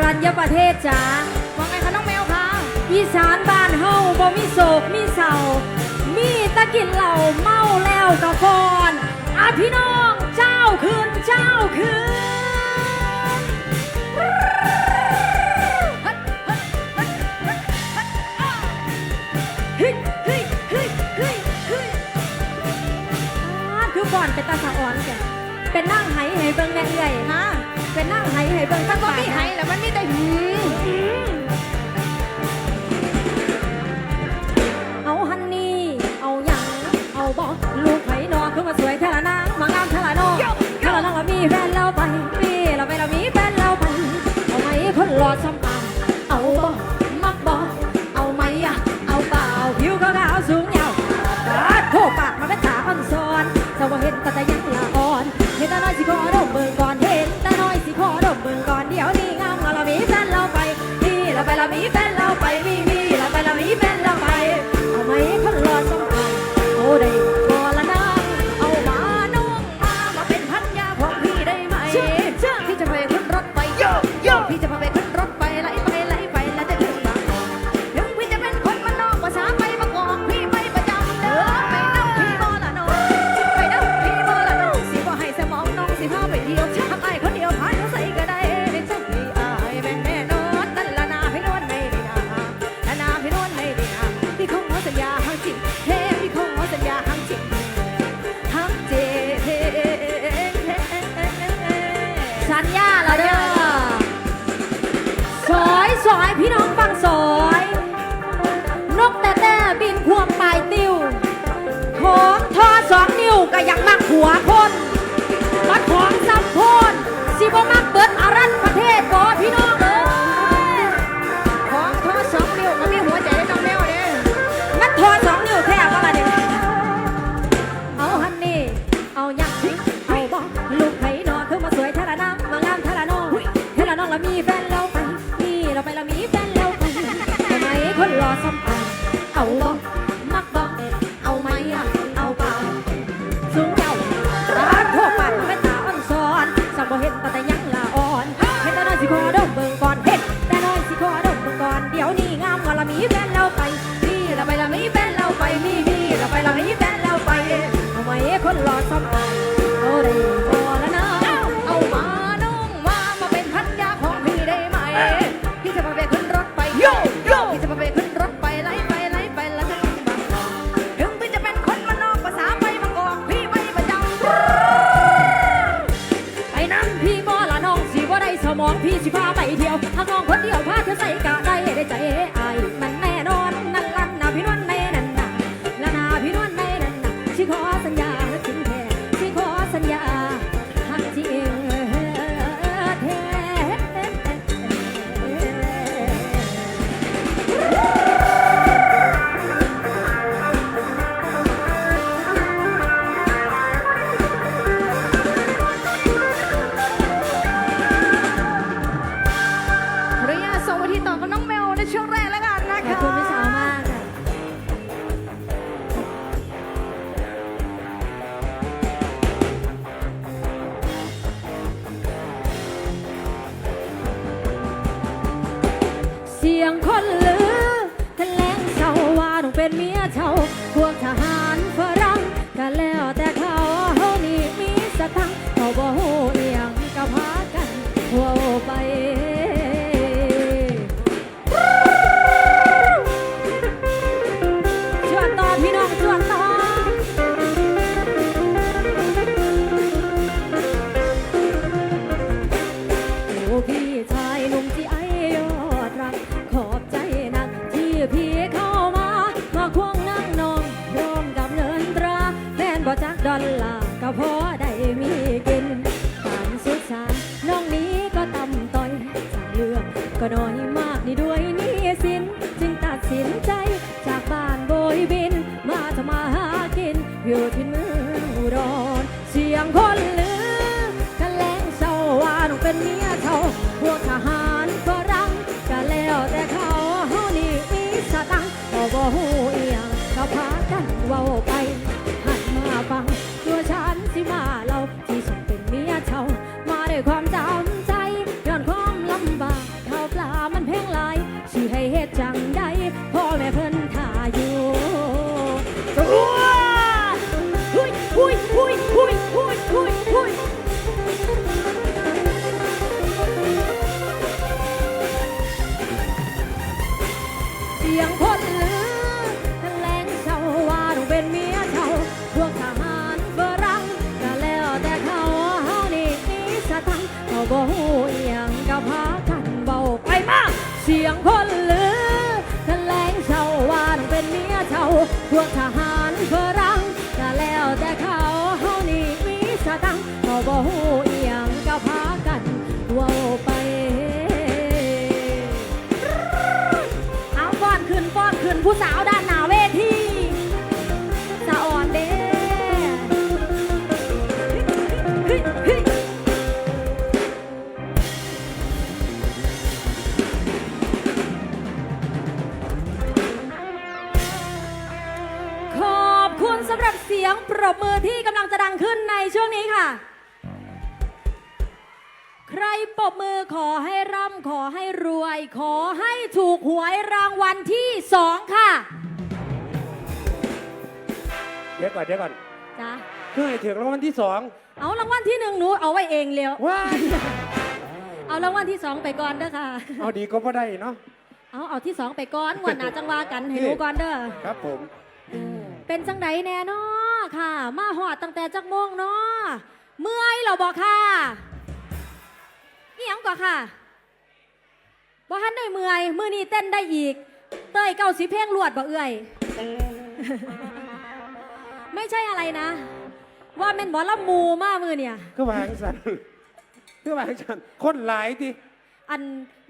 รัญญประเทศจ้าว่าไงคะน้องแมวคะอีสานบ้านเฮาบ่มีโศกมีเศร้ามีตะกินเหล่าเมาแล้วกะฟอนอาพี่น้องเจ้าคืนเจ้าคืนฮ้ยคือบอนเป็นตาสะอ่อนแกเป็นนั่งไหเหยเบิ่งแม่เอื่อยฮะ เป็นนั่งไห้ให้เบิ่งถ้าบ่มีไห้แล้วมันมีแต่หืม หัวคนวัดของสัมพนสิบมัก สบาเร่พอแล้วนะเอามาน้องมามาเป็นพันยาของพี่ได้ไหมพี่จะพาไปขึ้นรถไปโยโยพี่จะพาไปขึ้นรถไปไล่ไปไล่ไปแล้วจะถึงบางกองพี่จะเป็นคนมานอกภาษาไปบากอกพี่ไม่ประจำไอ้นั่นพี่บ่ละน้องสิว่าได้สมองพี่สิพาไปเที่ยวถ้าน้องคนเดียวพาเธอใส่กะ เสียงคนลือทะแลงเศาว่าต้องเป็นเมียเช่าพวกทหารฝรั่งก็แล้วแต่เขาเฮานี่มีสตังเขาบ่ฮู้เอียงก็พากันหัวไป เป็นเมียเขาพวกทหาร ผู้สาวด้านหน้าเวทีสะอ่อนเด้ขอบคุณสำหรับเสียงปรบมือที่กำลังจะดังขึ้นในช่วงนี้ค่ะ รปรบมือขอให้ร่ำขอให้รวย ขอให้ถูกหวยรางวัลที่สองค่ะเดี๋ยวก่อนเดี๋ยวก่อนจ้ะเพื่อให้ถึงรางวัลที่สองเอารางวัลที่หนึ่งหนูเอาไว้เองเร็วว้ายเอารางวัลที่สองไปก่อนเด้อค่ะ เอาดีก็ไม่ได้เนาะเอาเอาที่สองไปก่อนงวดหน้าจังว่ากันให้หนูก่อนเด้อครับผม เป็นจังไดแน่นอค่ะ มาหอดตั้งแต่จักโมงเนาะเมื่อยเหราบอกค่ะ นี่ยังก่อนค่ะบ่ทันได้เมื่อยมือนี้เต้นได้อีก เต้ยเก้าสิเพลงรวดบ่เอื่อย ไม่ใช่อะไรนะ ว่าเป็นบอลำมูมากมือเนี่ยก็วางสันก็วางสันคนหลายทีอัน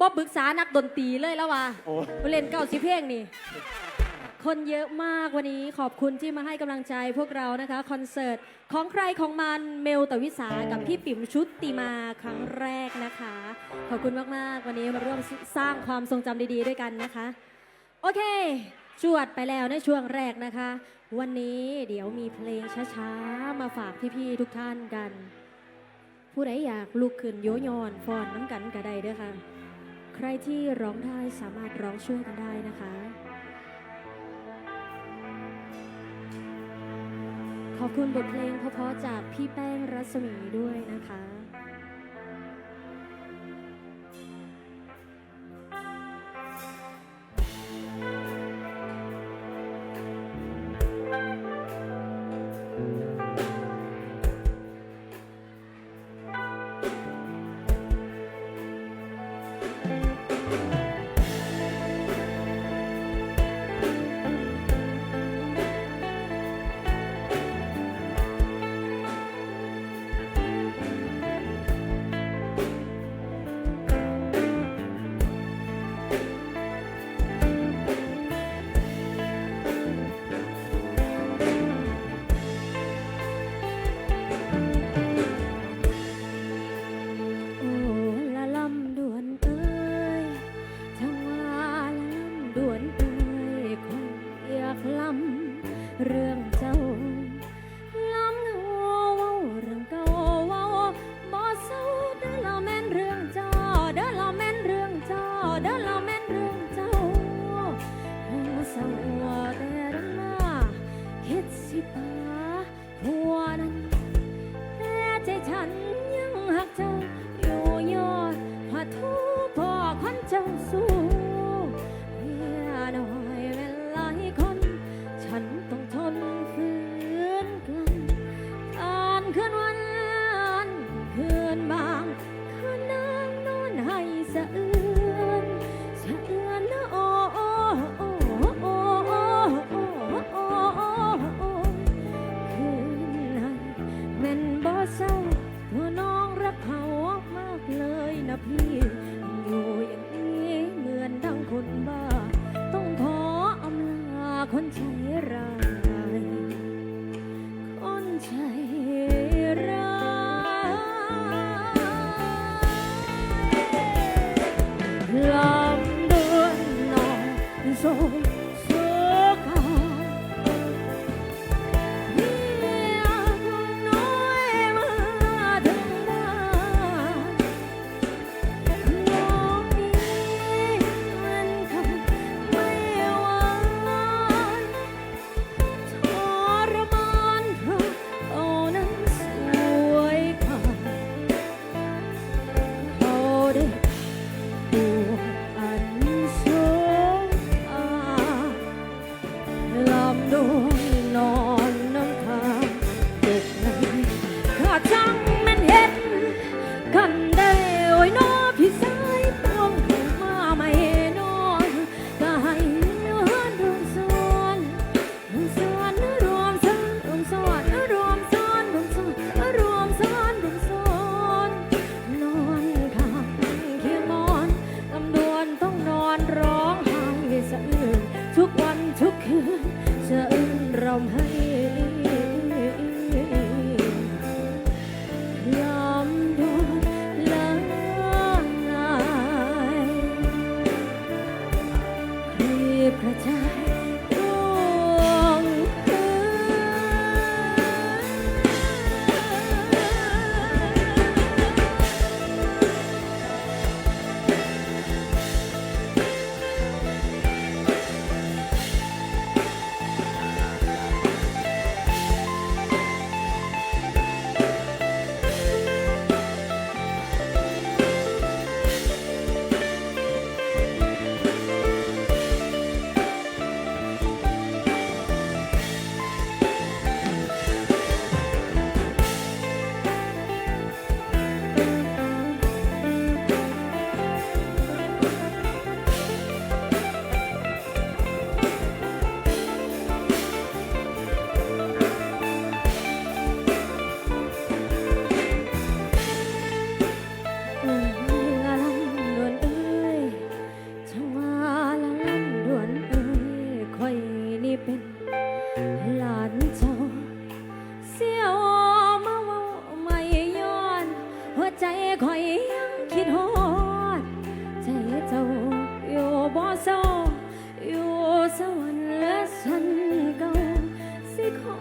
บอปรึกษานักดนตรีเลยแล้วว่าโอ้ เล่นเก้าสิเพลงนี่ คนเยอะมากวันนี้ขอบคุณที่มาให้กำลังใจพวกเรานะคะคอนเสิร์ตของใครของมันเมลตวิสากับพี่ปิ่มชุติมาครั้งแรกนะคะ ขอบคุณมาก ๆ วันนี้มาร่วมสร้างความทรงจำดี ๆ ด้วยกันนะคะ โอเค จวดไปแล้วในช่วงแรกนะคะ วันนี้เดี๋ยวมีเพลงช้า ๆ มาฝากพี่ๆทุกท่านกัน ผู้ใดอยากลุกขึ้นโยยอนฟอนน้ำกันก็ได้ด้วยค่ะ ใครที่ร้องได้สามารถร้องช่วยกันได้นะคะ ขอบคุณบทเพลงเพราะๆจากพี่แป้งรัศมีด้วยนะคะ ม่นบ่เศร้าตัวน้องรักเขามากเลยนะพี่อยู่อย่างนี้เหมือนดังคนบ้า ต้องขออำลาคนใช้รา โดนนอนน้ำตาเด็กนั้นข้าจังมันเห็นกันได้โอ้ยน้อพี่สายต้องเห็นมาไม่นอนกายเนื้อดวงสวนดวงสวนรวมซ้อนรวมซ้อนรวมซ้อนรวมซ้อนรวมซ้อนรวมซ้อนนอนข้างเคียงนอนลำดวนต้องนอนร้องไห้สะอื้นทุกวันทุกคืน I'm her. ยังคิดฮอดใจเจ้าอยู่บ่ซ้าอยู่สวรรค์และฉันเก่าสิขอ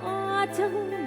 เจ้า